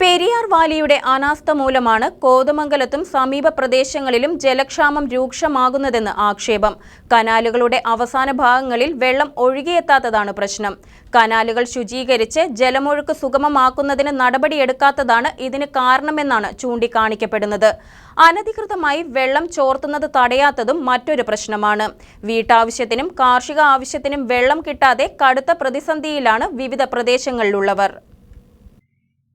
പെരിയാർ വാലിയുടെ അനാസ്ഥ മൂലമാണ് കോതമംഗലത്തും സമീപ പ്രദേശങ്ങളിലും ജലക്ഷാമം രൂക്ഷമാകുന്നതെന്ന് ആക്ഷേപം. കനാലുകളുടെ അവസാന ഭാഗങ്ങളിൽ വെള്ളം ഒഴുകിയെത്താത്തതാണ് പ്രശ്നം. കനാലുകൾ ശുചീകരിച്ച് ജലമൊഴുക്ക് സുഗമമാക്കുന്നതിന് നടപടിയെടുക്കാത്തതാണ് ഇതിന് കാരണമെന്നാണ് ചൂണ്ടിക്കാണിക്കപ്പെടുന്നത്. അനധികൃതമായി വെള്ളം ചോർത്തുന്നത് തടയാത്തതും മറ്റൊരു പ്രശ്നമാണ്. വീട്ടാവശ്യത്തിനും കാർഷിക ആവശ്യത്തിനും വെള്ളം കിട്ടാതെ കടുത്ത പ്രതിസന്ധിയിലാണ് വിവിധ പ്രദേശങ്ങളിലുള്ളവർ.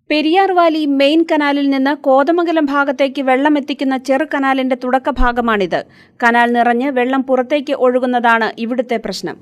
പെരിയാർ വാലി മെയിൻ കനാലിൽ നിന്ന് കോതമംഗലം ഭാഗത്തേക്ക് വെള്ളം എത്തിക്കുന്ന ചെറു കനാലിന്റെ തുടക്ക ഭാഗമാണിത്. കനാൽ നിറഞ്ഞ് വെള്ളം പുറത്തേക്ക് ഒഴുകുന്നതാണ് ഇവിടുത്തെ പ്രശ്നം.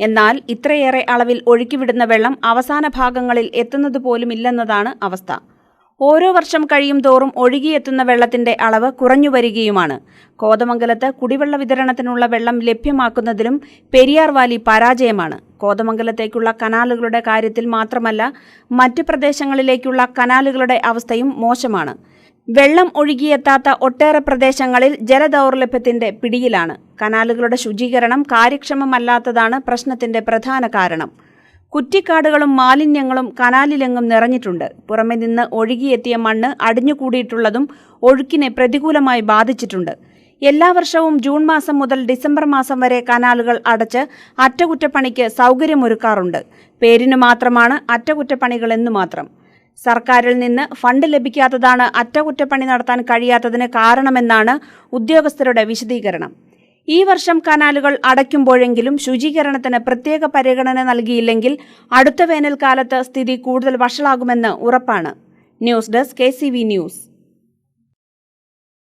എന്നാൽ ഇത്രയേറെ അളവിൽ ഒഴുക്കിവിടുന്ന വെള്ളം അവസാന ഭാഗങ്ങളിൽ എത്തുന്നത് പോലുമില്ലെന്നതാണ് അവസ്ഥ. ഓരോ വർഷം കഴിയും തോറും ഒഴുകിയെത്തുന്ന വെള്ളത്തിന്റെ അളവ് കുറഞ്ഞു വരികയുമാണ് കോതമംഗലത്ത് കുടിവെള്ള വിതരണത്തിനുള്ള വെള്ളം ലഭ്യമാക്കുന്നതിലും പെരിയാർ വാലി പരാജയമാണ്. കോതമംഗലത്തേക്കുള്ള കനാലുകളുടെ കാര്യത്തിൽ മാത്രമല്ല മറ്റ് പ്രദേശങ്ങളിലേക്കുള്ള കനാലുകളുടെ അവസ്ഥയും മോശമാണ്. വെള്ളം ഒഴുകിയെത്താത്ത ഒട്ടേറെ പ്രദേശങ്ങളിൽ ജലദൗർലഭ്യത്തിന്റെ പിടിയിലാണ്. കനാലുകളുടെ ശുചീകരണം കാര്യക്ഷമമല്ലാത്തതാണ് പ്രശ്നത്തിന്റെ പ്രധാന കാരണം. കുറ്റിക്കാടുകളും മാലിന്യങ്ങളും കനാലിലെങ്ങും നിറഞ്ഞിട്ടുണ്ട്. പുറമെ നിന്ന് ഒഴുകിയെത്തിയ മണ്ണ് അടിഞ്ഞുകൂടിയിട്ടുള്ളതും ഒഴുക്കിനെ പ്രതികൂലമായി ബാധിച്ചിട്ടുണ്ട്. എല്ലാ വർഷവും ജൂൺ മാസം മുതൽ ഡിസംബർ മാസം വരെ കനാലുകൾ അടച്ച് അറ്റകുറ്റപ്പണിക്ക് സൗകര്യമൊരുക്കാറുണ്ട്. പേരിനു മാത്രമാണ് അറ്റകുറ്റപ്പണികളെന്നു മാത്രം. സർക്കാരിൽ നിന്ന് ഫണ്ട് ലഭിക്കാത്തതാണ് അറ്റകുറ്റപ്പണി നടത്താൻ കഴിയാത്തതിന് കാരണമെന്നാണ് ഉദ്യോഗസ്ഥരുടെ വിശദീകരണം. ഈ വർഷം കനാലുകൾ അടയ്ക്കുമ്പോഴെങ്കിലും ശുചീകരണത്തിന് പ്രത്യേക പരിഗണന നൽകിയില്ലെങ്കിൽ അടുത്ത വേനൽക്കാലത്ത് സ്ഥിതി കൂടുതൽ വഷളാകുമെന്ന് ഉറപ്പാണ്. News desk K news.